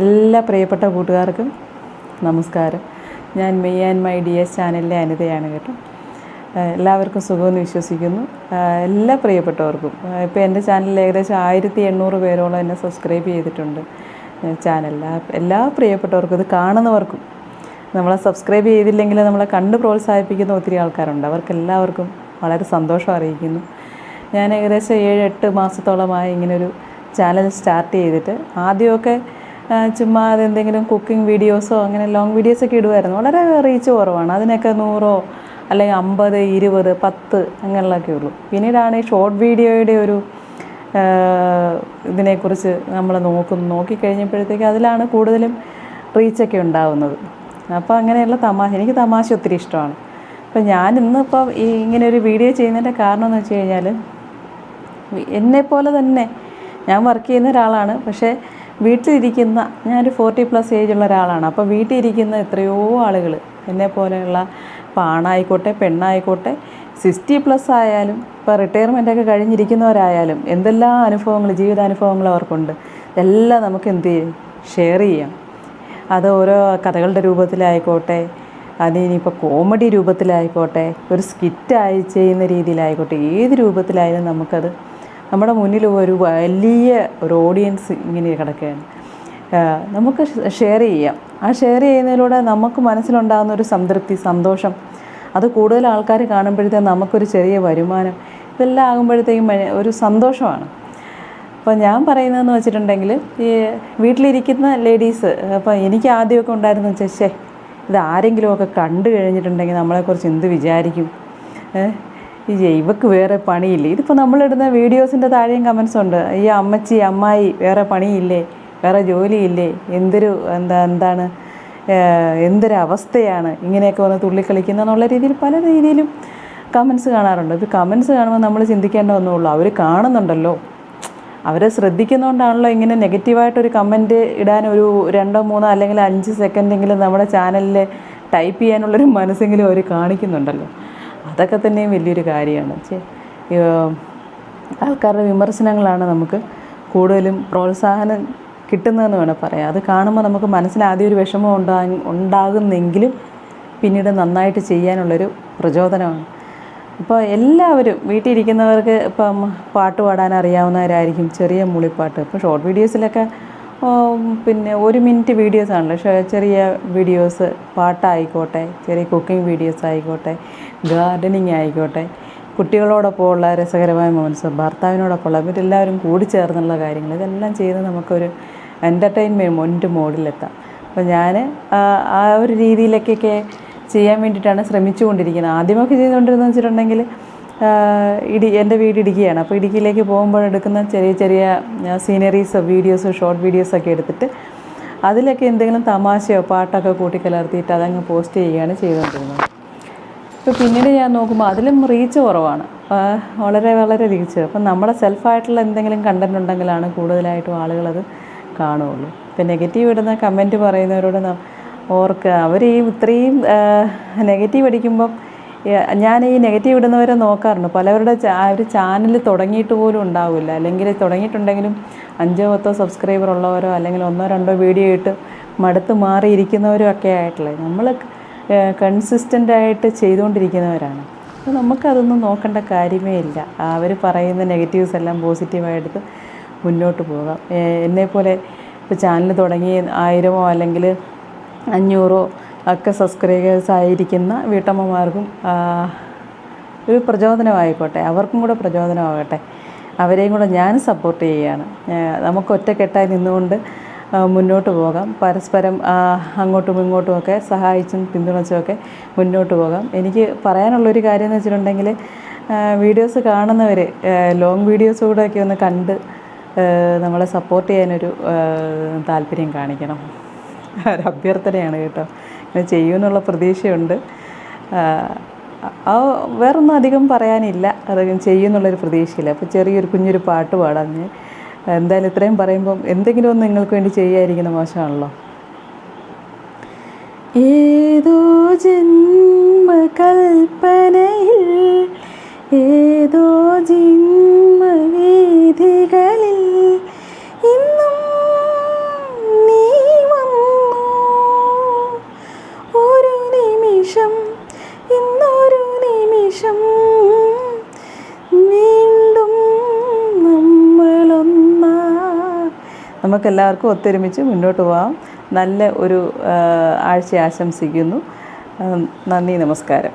എല്ലാ പ്രിയപ്പെട്ട കൂട്ടുകാർക്കും നമസ്കാരം. ഞാൻ May and my D S ചാനലിലെ അനിതയാണ് കേട്ടോ. എല്ലാവർക്കും സുഖമെന്ന് വിശ്വസിക്കുന്നു. എല്ലാ പ്രിയപ്പെട്ടവർക്കും. ഇപ്പോൾ എന്റെ ചാനലിൽ ഏകദേശം ആയിരത്തി എണ്ണൂറ് പേരോളം എന്നെ സബ്സ്ക്രൈബ് ചെയ്തിട്ടുണ്ട് ചാനലിൽ. എല്ലാ പ്രിയപ്പെട്ടവർക്കും ഇത് കാണുന്നവർക്കും നമ്മളെ സബ്സ്ക്രൈബ് ചെയ്തില്ലെങ്കിൽ നമ്മളെ കണ്ട് പ്രോത്സാഹിപ്പിക്കുന്ന ഒത്തിരി ആൾക്കാരുണ്ട്. അവർക്കെല്ലാവർക്കും വളരെ സന്തോഷം അറിയിക്കുന്നു. ഞാൻ ഏകദേശം ഏഴ് എട്ട് മാസത്തോളമായി ഇങ്ങനൊരു ചാനൽ സ്റ്റാർട്ട് ചെയ്തിട്ട് ആദ്യമൊക്കെ ചുമ്മാ അതെന്തെങ്കിലും കുക്കിംഗ് വീഡിയോസോ അങ്ങനെ ലോങ് വീഡിയോസൊക്കെ ഇടുമായിരുന്നു വളരെ റീച്ച് കുറവാണ്. അതിനൊക്കെ നൂറോ അല്ലെങ്കിൽ അമ്പത് ഇരുപത് പത്ത് അങ്ങനെയുള്ളതൊക്കെ ഉള്ളൂ. പിന്നീടാണ് ഈ ഷോർട്ട് വീഡിയോയുടെ ഒരു ഇതിനെക്കുറിച്ച് നമ്മൾ നോക്കുന്നു നോക്കിക്കഴിഞ്ഞപ്പോഴത്തേക്ക് അതിലാണ് കൂടുതലും റീച്ചൊക്കെ ഉണ്ടാവുന്നത്. അപ്പോൾ അങ്ങനെയുള്ള തമാശ എനിക്ക് തമാശ ഒത്തിരി ഇഷ്ടമാണ്. അപ്പോൾ ഞാൻ ഇന്നിപ്പോൾ ഈ ഇങ്ങനെ ഒരു വീഡിയോ ചെയ്യുന്നതിന്റെ കാരണം എന്ന് വെച്ച് കഴിഞ്ഞാൽ എന്നെപ്പോലെ തന്നെ ഞാൻ വർക്ക് ചെയ്യുന്ന ഒരാളാണ്. പക്ഷേ വീട്ടിലിരിക്കുന്ന ഞാനൊരു ഫോർട്ടി പ്ലസ് ഉള്ള ഒരാളാണ്. അപ്പോൾ വീട്ടിലിരിക്കുന്ന എത്രയോ ആളുകൾ എന്നെപ്പോലെയുള്ള ഇപ്പോൾ ആണായിക്കോട്ടെ പെണ്ണായിക്കോട്ടെ സിക്സ്റ്റി പ്ലസ് ആയാലും ഇപ്പോൾ റിട്ടയർമെന്റ് ഒക്കെ കഴിഞ്ഞിരിക്കുന്നവരായാലും എന്തെല്ലാം അനുഭവങ്ങൾ ജീവിതാനുഭവങ്ങൾ അവർക്കുണ്ട്. എല്ലാം നമുക്ക് എന്ത് ചെയ്യും? ഷെയർ ചെയ്യാം. അത് ഓരോ കഥകളുടെ രൂപത്തിലായിക്കോട്ടെ അതിനിപ്പോൾ കോമഡി രൂപത്തിലായിക്കോട്ടെ ഒരു സ്കിറ്റായി ചെയ്യുന്ന രീതിയിലായിക്കോട്ടെ ഏത് രൂപത്തിലായാലും നമുക്കത് നമ്മുടെ മുന്നിൽ ഒരു വലിയ ഒരു ഓഡിയൻസ് ഇങ്ങനെ കിടക്കുകയാണ്. നമുക്ക് ഷെയർ ചെയ്യാം. ആ ഷെയർ ചെയ്യുന്നതിലൂടെ നമുക്ക് മനസ്സിലുണ്ടാകുന്ന ഒരു സംതൃപ്തി സന്തോഷം അത് കൂടുതൽ ആൾക്കാർ കാണുമ്പോഴത്തേക്കും നമുക്കൊരു ചെറിയ വരുമാനം ഇതെല്ലാം ആകുമ്പോഴത്തേക്കും ഒരു സന്തോഷമാണ്. അപ്പോൾ ഞാൻ പറയുന്നതെന്ന് വെച്ചിട്ടുണ്ടെങ്കിൽ ഈ വീട്ടിലിരിക്കുന്ന ലേഡീസ് അപ്പോൾ എനിക്ക് ആദ്യമൊക്കെ ഉണ്ടായിരുന്നു ചേച്ചേ ഇത് ആരെങ്കിലുമൊക്കെ കണ്ടു കഴിഞ്ഞിട്ടുണ്ടെങ്കിൽ നമ്മളെക്കുറിച്ച് എന്ത് വിചാരിക്കും? ഈ ഇവക്ക് വേറെ പണിയില്ലേ? ഇതിപ്പോൾ നമ്മളിടുന്ന വീഡിയോസിന്റെ താഴെയും കമൻസ് ഉണ്ട്. ഈ അമ്മച്ചി അമ്മായി വേറെ പണിയില്ലേ? വേറെ ജോലിയില്ലേ? എന്തൊരു എന്താ എന്താണ് എന്തൊരവസ്ഥയാണ് ഇങ്ങനെയൊക്കെ വന്ന് തുള്ളിക്കളിക്കുന്ന എന്നുള്ള രീതിയിൽ പല രീതിയിലും കമൻസ് കാണാറുണ്ട്. ഇപ്പോൾ കമൻസ് കാണുമ്പോൾ നമ്മൾ ചിന്തിക്കേണ്ട ഒന്നുള്ളൂ. അവർ കാണുന്നുണ്ടല്ലോ. അവരെ ശ്രദ്ധിക്കുന്നതുകൊണ്ടാണല്ലോ ഇങ്ങനെ നെഗറ്റീവായിട്ടൊരു കമന്റ് ഇടാൻ ഒരു രണ്ടോ മൂന്നോ അല്ലെങ്കിൽ അഞ്ച് സെക്കൻഡെങ്കിലും നമ്മുടെ ചാനലിൽ ടൈപ്പ് ചെയ്യാനുള്ളൊരു മനസ്സെങ്കിലും അവർ കാണിക്കുന്നുണ്ടല്ലോ. അതൊക്കെ തന്നെയും വലിയൊരു കാര്യമാണ്. ആൾക്കാരുടെ വിമർശനങ്ങളാണ് നമുക്ക് കൂടുതലും പ്രോത്സാഹനം കിട്ടുന്നതെന്ന് വേണം പറയാം അത് കാണുമ്പോൾ നമുക്ക് മനസ്സിന് ആദ്യം ഒരു വിഷമം ഉണ്ടാ ഉണ്ടാകുന്നെങ്കിലും പിന്നീട് നന്നായിട്ട് ചെയ്യാനുള്ളൊരു പ്രചോദനമാണ്. ഇപ്പോൾ എല്ലാവരും വീട്ടിലിരിക്കുന്നവർക്ക് ഇപ്പം പാട്ട് പാടാൻ അറിയാവുന്നവരായിരിക്കും ചെറിയ മൂളിപ്പാട്ട്. ഇപ്പോൾ ഷോർട്ട് വീഡിയോസിലൊക്കെ പിന്നെ ഒരു മിനിറ്റ് വീഡിയോസ് ആണല്ലോ. ചെറിയ വീഡിയോസ് പാട്ടായിക്കോട്ടെ ചെറിയ കുക്കിംഗ് വീഡിയോസ് ആയിക്കോട്ടെ ഗാർഡനിങ് ആയിക്കോട്ടെ കുട്ടികളോടൊപ്പമുള്ള രസകരമായ മൊമെന്റ്സ് ഭർത്താവിനോടൊപ്പമുള്ള ഇവരെല്ലാവരും കൂടി ചേർന്നുള്ള കാര്യങ്ങൾ ഇതെല്ലാം ചെയ്ത് നമുക്കൊരു എന്റർടൈൻമെന്റ് മോഡിലെത്താം. അപ്പോൾ ഞാൻ ആ ഒരു രീതിയിലേക്കൊക്കെ ചെയ്യാൻ വേണ്ടിയിട്ടാണ് ശ്രമിച്ചുകൊണ്ടിരിക്കുന്നത്. ആദ്യമൊക്കെ ചെയ്തുകൊണ്ടിരുന്നത് വെച്ചിട്ടുണ്ടെങ്കിൽ ഇടി എന്റെ വീട് ഇടുക്കിയാണ്. അപ്പോൾ ഇടുക്കിയിലേക്ക് പോകുമ്പോൾ എടുക്കുന്ന ചെറിയ ചെറിയ സീനറീസ് വീഡിയോസ് ഷോർട്ട് വീഡിയോസൊക്കെ എടുത്തിട്ട് അതിലൊക്കെ എന്തെങ്കിലും തമാശയോ പാട്ടൊക്കെ കൂട്ടിക്കലർത്തിയിട്ട് അതങ്ങ് പോസ്റ്റ് ചെയ്യുകയാണ് ചെയ്തുകൊണ്ടിരുന്നത്. ഇപ്പോൾ പിന്നീട് ഞാൻ നോക്കുമ്പോൾ അതിലും റീച്ച് കുറവാണ്. വളരെ വളരെ റീച്ച് അപ്പം നമ്മുടെ സെൽഫായിട്ടുള്ള എന്തെങ്കിലും കണ്ടന്റ് ഉണ്ടെങ്കിലാണ് കൂടുതലായിട്ടും ആളുകളത് കാണുകയുള്ളൂ. ഇപ്പം നെഗറ്റീവ് ഇടുന്ന കമന്റ് പറയുന്നവരോട് ഓർക്കുക. അവർ ഈ ഇത്രയും നെഗറ്റീവ് അടിക്കുമ്പം ഞാൻ ഈ നെഗറ്റീവ് ഇടുന്നവരെ നോക്കാറുണ്ട്. പലവരുടെ ഒരു ചാനൽ തുടങ്ങിയിട്ട് പോലും ഉണ്ടാവില്ല. അല്ലെങ്കിൽ തുടങ്ങിയിട്ടുണ്ടെങ്കിലും അഞ്ചോ പത്തോ സബ്സ്ക്രൈബർ ഉള്ളവരോ അല്ലെങ്കിൽ ഒന്നോ രണ്ടോ വീഡിയോ ഇട്ട് മടുത്ത് മാറിയിരിക്കുന്നവരും ഒക്കെ ആയിട്ടുള്ളത് നമ്മൾ കൺസിസ്റ്റന്റ് ആയിട്ട് ചെയ്തുകൊണ്ടിരിക്കുന്നവരാണ്. അപ്പോൾ നമുക്കതൊന്നും നോക്കേണ്ട കാര്യമേ ഇല്ല. അവർ പറയുന്ന നെഗറ്റീവ്സ് എല്ലാം പോസിറ്റീവായിട്ട് മുന്നോട്ട് പോകാം. എന്നെപ്പോലെ ഇപ്പോൾ ചാനൽ തുടങ്ങി ആയിരമോ അല്ലെങ്കിൽ അഞ്ഞൂറോ ഒക്കെ സബ്സ്ക്രൈബേഴ്സ് ആയിരിക്കുന്ന വീട്ടമ്മമാർക്കും ഒരു പ്രചോദനമായിക്കോട്ടെ. അവർക്കും കൂടെ പ്രചോദനമാകട്ടെ. അവരെയും കൂടെ ഞാൻ സപ്പോർട്ട് ചെയ്യുകയാണ്. നമുക്ക് ഒറ്റക്കെട്ടായി നിന്നുകൊണ്ട് മുന്നോട്ട് പോകാം. പരസ്പരം അങ്ങോട്ടും ഇങ്ങോട്ടും ഒക്കെ സഹായിച്ചും പിന്തുണച്ചുമൊക്കെ മുന്നോട്ട് പോകാം. എനിക്ക് പറയാനുള്ളൊരു കാര്യം എന്ന് വെച്ചിട്ടുണ്ടെങ്കിൽ വീഡിയോസ് കാണുന്നവർ ലോങ് വീഡിയോസ് കൂടെ ഒക്കെ ഒന്ന് കണ്ട് നമ്മളെ സപ്പോർട്ട് ചെയ്യാനൊരു താല്പര്യം കാണിക്കണം. ഒരു അഭ്യർത്ഥനയാണ് കേട്ടോ. ചെയ്യുമെന്നുള്ള പ്രതീക്ഷയുണ്ട്. ആ, വേറൊന്നും അധികം പറയാനില്ല. അത് ചെയ്യുമെന്നുള്ളൊരു പ്രതീക്ഷയില്ല. അപ്പോൾ ചെറിയൊരു കുഞ്ഞൊരു പാട്ട് പാടാം എന്തായാലും ഇത്രയും പറയുമ്പം എന്തെങ്കിലും ഒന്ന് നിങ്ങൾക്ക് വേണ്ടി ചെയ്യാതിരിക്കുന്ന മോശമാണല്ലോ. ഏതോ ജന്മകൽപ്പനയിൽ ഏതോ നമുക്കെല്ലാവർക്കും ഒത്തൊരുമിച്ച് മുന്നോട്ട് പോകാം നല്ല ഒരു ആഴ്ച ആശംസിക്കുന്നു. നന്ദി നമസ്കാരം.